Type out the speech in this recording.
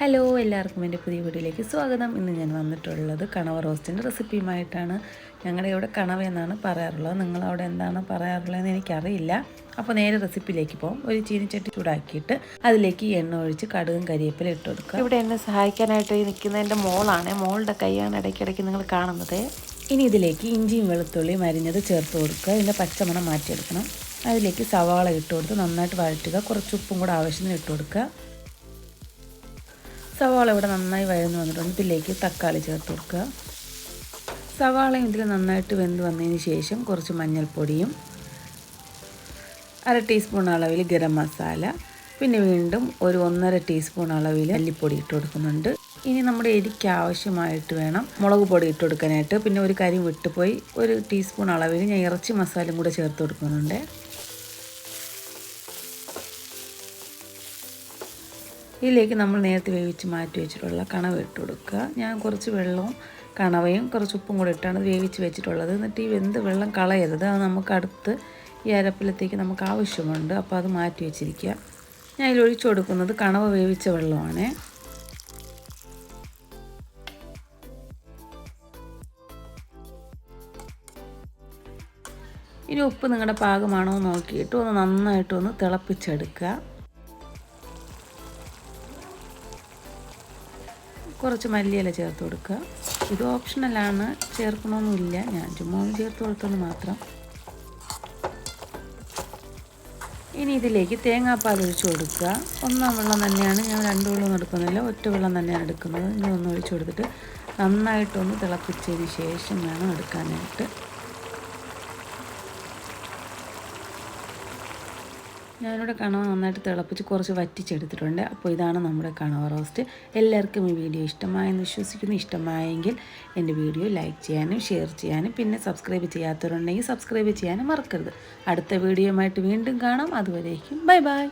Hello എല്ലാവർക്കും എന്റെ പുതിയ വീഡിയോയിലേക്ക് സ്വാഗതം. ഇന്ന് ഞാൻ വന്നിട്ടുള്ളത് കണവ റോസ്റ്റിന്റെ റെസിപ്പിയുമായിട്ടാണ്. ഞങ്ങളുടെ ഇവിടെ കണവ എന്നാണ് പറയാറുള്ളത്. നിങ്ങളവിടെ എന്താണ് പറയാറുള്ളതെന്ന് എനിക്കറിയില്ല. അപ്പോൾ നേരെ റെസിപ്പിയിലേക്ക് പോകും ഒരു ചീനിച്ചട്ടി ചൂടാക്കിയിട്ട് അതിലേക്ക് എണ്ണ ഒഴിച്ച് കടുകും കരിയേപ്പില ഇട്ട് കൊടുക്കുക. ഇവിടെ എന്നെ സഹായിക്കാനായിട്ട് നിൽക്കുന്ന എന്റെ മോളാണ്. മോളുടെ കൈയാണ് ഇടയ്ക്കിടയ്ക്ക് നിങ്ങൾ കാണുന്നത്. ഇനി ഇതിലേക്ക് ഇഞ്ചിയും വെളുത്തുള്ളിയും അരിഞ്ഞത് ചേർത്ത് കൊടുക്കുക. ഇതിന്റെ പച്ചമണം മാറ്റിയെടുക്കണം. അതിലേക്ക് സവാള ഇട്ട് കൊടുത്ത് നന്നായിട്ട് വഴറ്റുക. കുറച്ച് ഉപ്പും കൂടെ ആവശ്യത്തിന് ഇട്ട് കൊടുക്കുക. സവാള ഇവിടെ നന്നായി വഴന്ന് വന്നിട്ടുണ്ട്. ഇതിലേക്ക് തക്കാളി ചേർത്ത് കൊടുക്കുക. സവാളയും ഇതിൽ നന്നായിട്ട് വെന്ത് വന്നതിന് ശേഷം കുറച്ച് മഞ്ഞൾപ്പൊടിയും അര ടീസ്പൂൺ അളവിൽ ഗരം മസാല പിന്നെ വീണ്ടും ഒരു ഒന്നര ടീസ്പൂൺ അളവിൽ അല്ലിപ്പൊടി ഇട്ട് കൊടുക്കുന്നുണ്ട്. ഇനി നമ്മുടെ എരിക്ക് ആവശ്യമായിട്ട് വേണം മുളക് പൊടി ഇട്ട് കൊടുക്കാനായിട്ട്. പിന്നെ ഒരു കരി വിട്ടുപോയി ഒരു ടീസ്പൂൺ അളവിൽ ഞാൻ ഇറച്ചി മസാലയും കൂടെ ചേർത്ത് കൊടുക്കുന്നുണ്ട്. ഇതിലേക്ക് നമ്മൾ നേരത്തെ വേവിച്ച് മാറ്റി വെച്ചിട്ടുള്ള കണവ ഇട്ട് കൊടുക്കുക. ഞാൻ കുറച്ച് വെള്ളവും കണവയും കുറച്ച് ഉപ്പും കൂടെ ഇട്ടാണ് വേവിച്ച് വെച്ചിട്ടുള്ളത്. എന്നിട്ട് ഈ വെന്ത് വെള്ളം കളയരുത്. അത് നമുക്ക് അടുത്ത് ഈ അരപ്പിലത്തേക്ക് നമുക്ക് ആവശ്യമുണ്ട്. അപ്പോൾ അത് മാറ്റി വെച്ചിരിക്കുക. ഞാൻ ഇതിൽ ഒഴിച്ചു കൊടുക്കുന്നത് കണവ വേവിച്ച വെള്ളമാണ്. ഇനി ഉപ്പ് നിങ്ങളുടെ പാകമാണോ നോക്കിയിട്ട് ഒന്ന് നന്നായിട്ടൊന്ന് തിളപ്പിച്ചെടുക്കുക. കുറച്ച് മല്ലിയില ചേർത്ത് കൊടുക്കുക. ഇത് ഓപ്ഷണലാണ് ചേർക്കണമെന്നില്ല ഞാൻ ചുമ്മാ ചേർത്ത് കൊടുത്തത് മാത്രം. ഇനി ഇതിലേക്ക് തേങ്ങാപ്പാൽ ഒഴിച്ച് കൊടുക്കുക. ഒന്നാം വെള്ളം തന്നെയാണ് ഞാൻ രണ്ട് വെള്ളം എടുക്കുന്നില്ല. ഒറ്റ വെള്ളം തന്നെയാണ് എടുക്കുന്നത്. ഇനി ഒന്ന് ഒഴിച്ച് കൊടുത്തിട്ട് നന്നായിട്ടൊന്ന് തിളപ്പിച്ചതിന് ശേഷം വേണം എടുക്കാനായിട്ട്. ഞാനിവിടെ കണവ നന്നായിട്ട് തിളപ്പിച്ച് കുറച്ച് വറ്റിച്ചെടുത്തിട്ടുണ്ട്. അപ്പോൾ ഇതാണ് നമ്മുടെ കണവ റോസ്റ്റ്. എല്ലാവർക്കും ഈ വീഡിയോ ഇഷ്ടമായെന്ന് വിശ്വസിക്കുന്നു. ഇഷ്ടമായെങ്കിൽ എന്റെ വീഡിയോ ലൈക്ക് ചെയ്യാനും ഷെയർ ചെയ്യാനും പിന്നെ സബ്സ്ക്രൈബ് ചെയ്യാത്തവരുണ്ടെങ്കിൽ സബ്സ്ക്രൈബ് ചെയ്യാനും മറക്കരുത്. അടുത്ത വീഡിയോയുമായിട്ട് വീണ്ടും കാണാം. അതുവരേക്കും ബൈ ബൈ.